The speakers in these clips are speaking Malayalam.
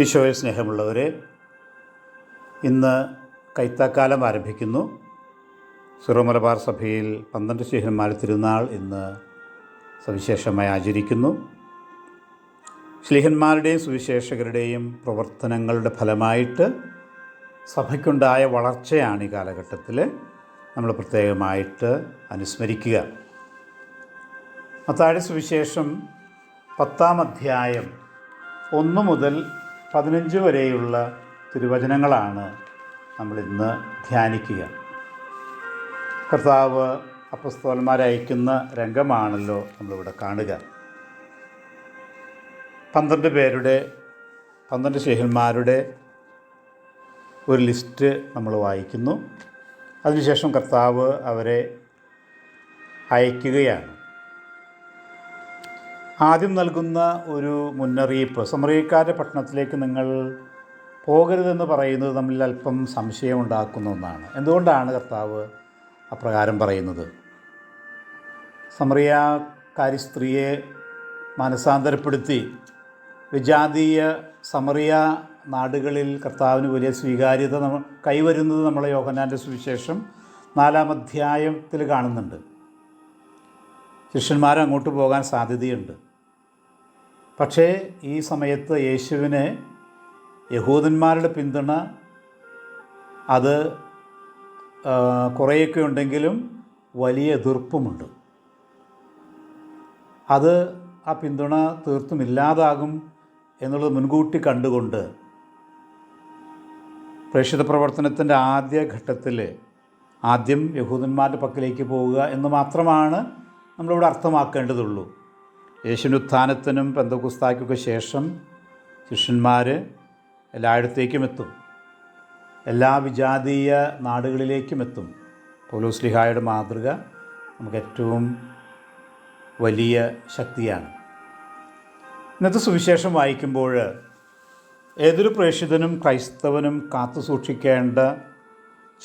ഈശോയെ സ്നേഹമുള്ളവരെ ഇന്ന് കൈത്താക്കാലം ആരംഭിക്കുന്നു. സിറോമലബാർ സഭയിൽ പന്ത്രണ്ട് ശിഹന്മാർ തിരുനാൾ ഇന്ന് സവിശേഷമായി ആചരിക്കുന്നു. ശ്ലീഹന്മാരുടെയും സുവിശേഷകരുടെയും പ്രവർത്തനങ്ങളുടെ ഫലമായിട്ട് സഭയ്ക്കുണ്ടായ വളർച്ചയാണ് ഈ കാലഘട്ടത്തിൽ നമ്മൾ പ്രത്യേകമായിട്ട് അനുസ്മരിക്കുക. അത്താഴ സുവിശേഷം പത്താം അധ്യായം ഒന്ന് മുതൽ പതിനഞ്ച് വരെയുള്ള തിരുവചനങ്ങളാണ് നമ്മൾ ഇന്ന് ധ്യാനിക്കുക. കർത്താവ് അപ്പസ്തോന്മാരയക്കുന്ന രംഗമാണല്ലോ നമ്മളിവിടെ കാണുക. പന്ത്രണ്ട് പേരുടെ പന്ത്രണ്ട് ശേഖന്മാരുടെ ഒരു ലിസ്റ്റ് നമ്മൾ വായിക്കുന്നു. അതിനുശേഷം കർത്താവ് അവരെ അയക്കുകയാണ്. ആദ്യം നൽകുന്ന ഒരു മുന്നറിയിപ്പ്. സമറിയക്കാരുടെ പട്ടണത്തിലേക്ക് നിങ്ങൾ പോകരുതെന്ന് പറയുന്നത് തമ്മിൽ അല്പം സംശയമുണ്ടാക്കുന്ന ഒന്നാണ്. എന്തുകൊണ്ടാണ് കർത്താവ് അപ്രകാരം പറയുന്നത്? സമറിയാക്കാരി സ്ത്രീയെ മനസാന്തരപ്പെടുത്തി വിജാതീയ സമറിയ നാടുകളിൽ കർത്താവിന് വലിയ സ്വീകാര്യത നമ്മൾ കൈവരുന്നത് നമ്മളെ യോഹനാന്റെ സുവിശേഷം നാലാം അധ്യായത്തിൽ കാണുന്നുണ്ട്. ശിഷ്യന്മാർ അങ്ങോട്ട് പോകാൻ സാധ്യതയുണ്ട്. പക്ഷേ ഈ സമയത്ത് യേശുവിന് യഹൂദന്മാരുടെ പിന്തുണ അത് കുറേയൊക്കെ ഉണ്ടെങ്കിലും വലിയ എതിർപ്പുമുണ്ട്. അത് ആ പിന്തുണ തീർത്തും ഇല്ലാതാകും എന്നുള്ളത് മുൻകൂട്ടി കണ്ടുകൊണ്ട് പ്രേക്ഷിത പ്രവർത്തനത്തിന്റെ ആദ്യ ഘട്ടത്തിൽ ആദ്യം യഹൂദന്മാരുടെ പക്കലേക്ക് പോവുക എന്ന് മാത്രമാണ് നമ്മളിവിടെ അർത്ഥമാക്കേണ്ടതുള്ളൂ. യേശുവിന്റെ ഉത്ഥാനത്തിനും പെന്തകുസ്താക്കൊക്കെ ശേഷം ശിഷ്യന്മാർ എല്ലായിടത്തേക്കും എത്തും. എല്ലാ വിജാതീയ നാടുകളിലേക്കും എത്തും. പൗലോസ്ലിഹായുടെ മാതൃക നമുക്ക് ഏറ്റവും വലിയ ശക്തിയാണ്. ഇന്നത്തെ സുവിശേഷം വായിക്കുമ്പോൾ ഏതൊരു പ്രേക്ഷിതനും ക്രൈസ്തവനും കാത്തു സൂക്ഷിക്കേണ്ട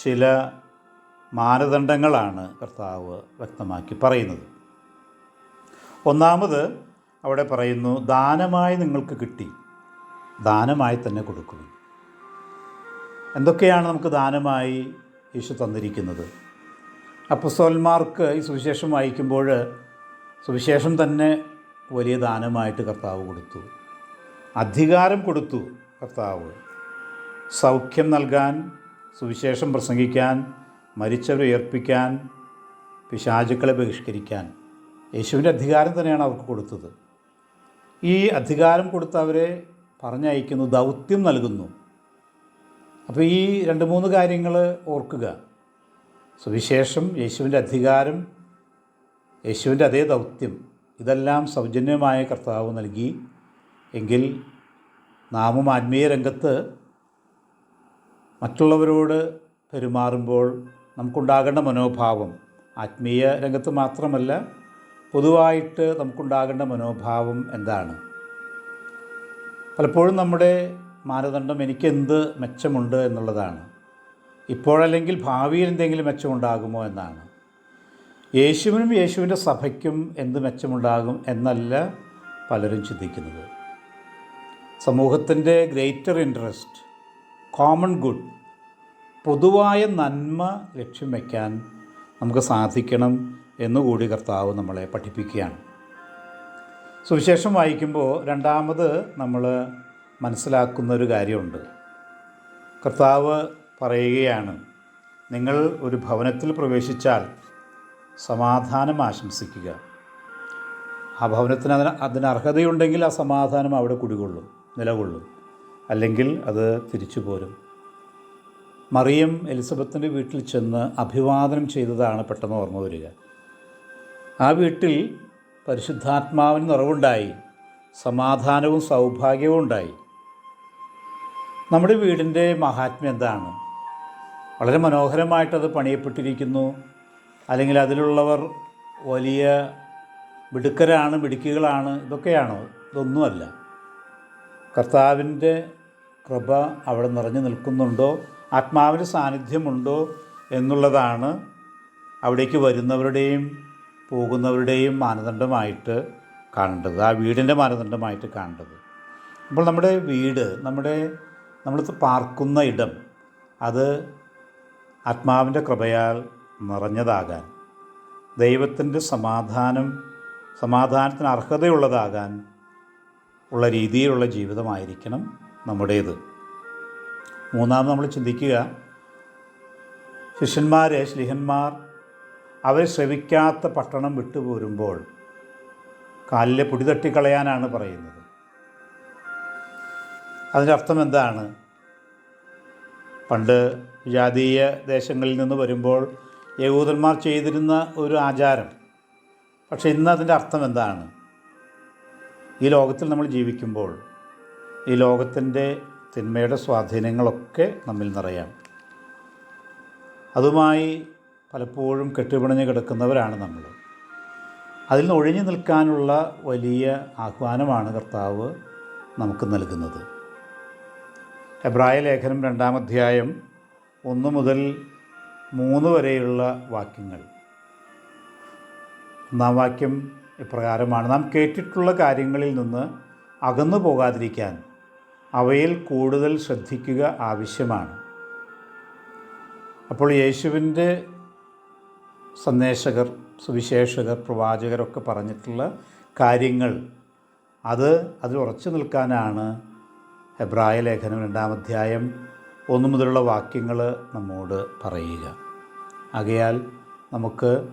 ചില മാനദണ്ഡങ്ങളാണ് കർത്താവ് വ്യക്തമാക്കി പറയുന്നത്. ഒന്നാമത് അവിടെ പറയുന്നു ദാനമായി നിങ്ങൾക്ക് കിട്ടി. ദാനമായി തന്നെ കൊടുക്കുന്നു. എന്തൊക്കെയാണ് നമുക്ക് ദാനമായി യേശു തന്നിരിക്കുന്നത്? അപ്പസോൽമാർക്ക് ഈ സുവിശേഷം വായിക്കുമ്പോൾ സുവിശേഷം തന്നെ വലിയ ദാനമായിട്ട് കർത്താവ് കൊടുത്തു. അധികാരം കൊടുത്തു കർത്താവ്. സൗഖ്യം നൽകാൻ സുവിശേഷം പ്രസംഗിക്കാൻ മരിച്ചവരെ ഉയർപ്പിക്കാൻ പിശാചുക്കളെ ബഹിഷ്കരിക്കാൻ. യേശുവിന്റെ അധികാരം തന്നെയാണ് അവർക്ക് കൊടുത്തത്. ഈ അധികാരം കൊടുത്ത് അവരെ പറഞ്ഞയക്കുന്നു ദൗത്യം നൽകുന്നു. അപ്പോൾ ഈ രണ്ട് മൂന്ന് കാര്യങ്ങൾ ഓർക്കുക. സുവിശേഷം യേശുവിന്റെ അധികാരം യേശുവിന്റെ അതേ ദൗത്യം ഇതെല്ലാം സൗജന്യമായ കർത്താവ് നൽകി. എങ്കിൽ നാമും ആത്മീയ രംഗത്ത് മറ്റുള്ളവരോട് പെരുമാറുമ്പോൾ നമുക്കുണ്ടാകേണ്ട മനോഭാവം ആത്മീയ രംഗത്ത് മാത്രമല്ല പൊതുവായിട്ട് നമുക്കുണ്ടാകേണ്ട മനോഭാവം എന്താണ്? പലപ്പോഴും നമ്മുടെ മാനദണ്ഡം എനിക്കെന്ത് മെച്ചമുണ്ട് എന്നുള്ളതാണ്. ഇപ്പോഴല്ലെങ്കിൽ ഭാവിയിൽ എന്തെങ്കിലും മെച്ചമുണ്ടാകുമോ എന്നാണ്. യേശുവിനും യേശുവിന്റെ സഭയ്ക്കും എന്ത് മെച്ചമുണ്ടാകും എന്നല്ല പലരും ചിന്തിക്കുന്നത്. സമൂഹത്തിന്റെ ഗ്രേറ്റർ ഇൻട്രസ്റ്റ് കോമൺ ഗുഡ് പൊതുവായ നന്മ ലക്ഷ്യം വയ്ക്കാൻ നമുക്ക് സാധിക്കണം എന്നുകൂടി കർത്താവ് നമ്മളെ പഠിപ്പിക്കുകയാണ്. സുവിശേഷം വായിക്കുമ്പോൾ രണ്ടാമത് നമ്മൾ മനസ്സിലാക്കുന്ന ഒരു കാര്യമുണ്ട്. കർത്താവ് പറയുകയാണ് നിങ്ങൾ ഒരു ഭവനത്തിൽ പ്രവേശിച്ചാൽ സമാധാനം ആശംസിക്കുക. ആ ഭവനത്തിന് അതിന് അതിന് അർഹതയുണ്ടെങ്കിൽ ആ സമാധാനം അവിടെ കുടികൊള്ളും നിലകൊള്ളും. അല്ലെങ്കിൽ അത് തിരിച്ചു പോരും മറിയം എലിസബത്തിന്റെ വീട്ടിൽ ചെന്ന് അഭിവാദനം ചെയ്തതാണ് പെട്ടെന്ന് ഓർമ്മ വരിക. ആ വീട്ടിൽ പരിശുദ്ധാത്മാവിന് നിറവുണ്ടായി സമാധാനവും സൗഭാഗ്യവും ഉണ്ടായി. നമ്മുടെ വീടിന്റെ മഹാത്മ്യം എന്താണ്? വളരെ മനോഹരമായിട്ടത് പണിയപ്പെട്ടിരിക്കുന്നു. അല്ലെങ്കിൽ അതിലുള്ളവർ വലിയ മിടുക്കരാണ് മിടുക്കികളാണ് ഇതൊക്കെയാണോ? ഇതൊന്നുമല്ല. കർത്താവിന്റെ കൃപ അവിടെ നിറഞ്ഞു നിൽക്കുന്നുണ്ടോ? ആത്മാവിന്റെ സാന്നിധ്യമുണ്ടോ എന്നുള്ളതാണ് അവിടേക്ക് വരുന്നവരുടെയും പോകുന്നവരുടെയും മാനദണ്ഡമായിട്ട് കാണേണ്ടത് ആ വീടിന്റെ മാനദണ്ഡമായിട്ട് കാണേണ്ടത്. അപ്പോൾ നമ്മുടെ വീട് നമ്മുടെ നമ്മൾ പാർക്കുന്ന ഇടം അത് ആത്മാവിന്റെ കൃപയാൽ നിറഞ്ഞതാകാൻ ദൈവത്തിന്റെ സമാധാനം സമാധാനത്തിന് അർഹതയുള്ളതാകാൻ ഉള്ള രീതിയിലുള്ള ജീവിതമായിരിക്കണം നമ്മുടേത്. മൂന്നാമത് നമ്മൾ ചിന്തിക്കുക. ശിഷ്യന്മാരെ ശ്ലിഹന്മാർ അവർ ശ്രവിക്കാത്ത പട്ടണം വിട്ടുപോരുമ്പോൾ കാലിലെ പൊടി തട്ടിക്കളയാനാണ് പറയുന്നത്. അതിന്റെ അർത്ഥം എന്താണ്? പണ്ട് ജാതീയ ദേശങ്ങളിൽ നിന്ന് വരുമ്പോൾ യഹൂദന്മാർ ചെയ്തിരുന്ന ഒരു ആചാരം. പക്ഷെ ഇന്ന് അതിന്റെ അർത്ഥം എന്താണ്? ഈ ലോകത്തിൽ നമ്മൾ ജീവിക്കുമ്പോൾ ഈ ലോകത്തിന്റെ തിന്മയുടെ സ്വാധീനങ്ങളൊക്കെ നമ്മിൽ നിറയാം. അതുമായി പലപ്പോഴും കെട്ടുപിണഞ്ഞ് കിടക്കുന്നവരാണ് നമ്മൾ. അതിൽ നിന്ന് ഒഴിഞ്ഞു നിൽക്കാനുള്ള വലിയ ആഹ്വാനമാണ് കർത്താവ് നമുക്ക് നൽകുന്നത്. എബ്രായ ലേഖനം രണ്ടാം അധ്യായം ഒന്ന് മുതൽ മൂന്ന് വരെയുള്ള വാക്യങ്ങൾ. ഒന്നാം വാക്യം ഇപ്രകാരമാണ് നാം കേട്ടിട്ടുള്ള കാര്യങ്ങളിൽ നിന്ന് അകന്നു പോകാതിരിക്കാൻ അവയിൽ കൂടുതൽ ശ്രദ്ധിക്കുക ആവശ്യമാണ്. അപ്പോൾ യേശുവിന്റെ സന്ദേശകർ സുവിശേഷകർ പ്രവാചകരൊക്കെ പറഞ്ഞിട്ടുള്ള കാര്യങ്ങൾ അത് അതിൽ ഉറച്ചു നിൽക്കാനാണ് എബ്രായ ലേഖനം രണ്ടാം അധ്യായം ഒന്നു മുതലുള്ള വാക്യങ്ങൾ നമ്മോട് പറയുക. ആകയാൽ നമുക്ക്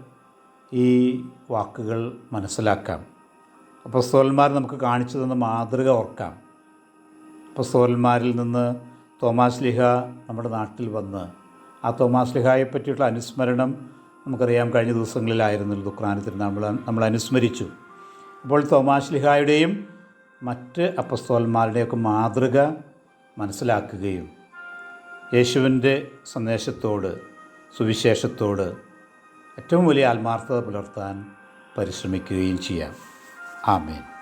ഈ വാക്കുകൾ മനസ്സിലാക്കാം. അപ്പസ്തോലന്മാർ നമുക്ക് കാണിച്ചു തന്ന മാതൃക ഓർക്കാം. അപ്പസ്തോലന്മാരിൽ നിന്ന് തോമാസ് ലിഹ നമ്മുടെ നാട്ടിൽ വന്ന്. ആ തോമാസ് ലിഹായെ പറ്റിയിട്ടുള്ള അനുസ്മരണം നമുക്കറിയാം കഴിഞ്ഞ ദിവസങ്ങളിലായിരുന്നു ദുഃഖാനത്തിൽ നമ്മൾ നമ്മൾ അനുസ്മരിച്ചു. അപ്പോൾ തോമാസ് ലിഹായുടെയും മറ്റ് അപ്പസ്തോലന്മാരുടെയൊക്കെ മാതൃക മനസ്സിലാക്കുകയും യേശുവിന്റെ സന്ദേശത്തോട് സുവിശേഷത്തോട് ഏറ്റവും വലിയ ആത്മാർത്ഥത പുലർത്താൻ പരിശ്രമിക്കുകയും ചെയ്യാം. ആമേൻ.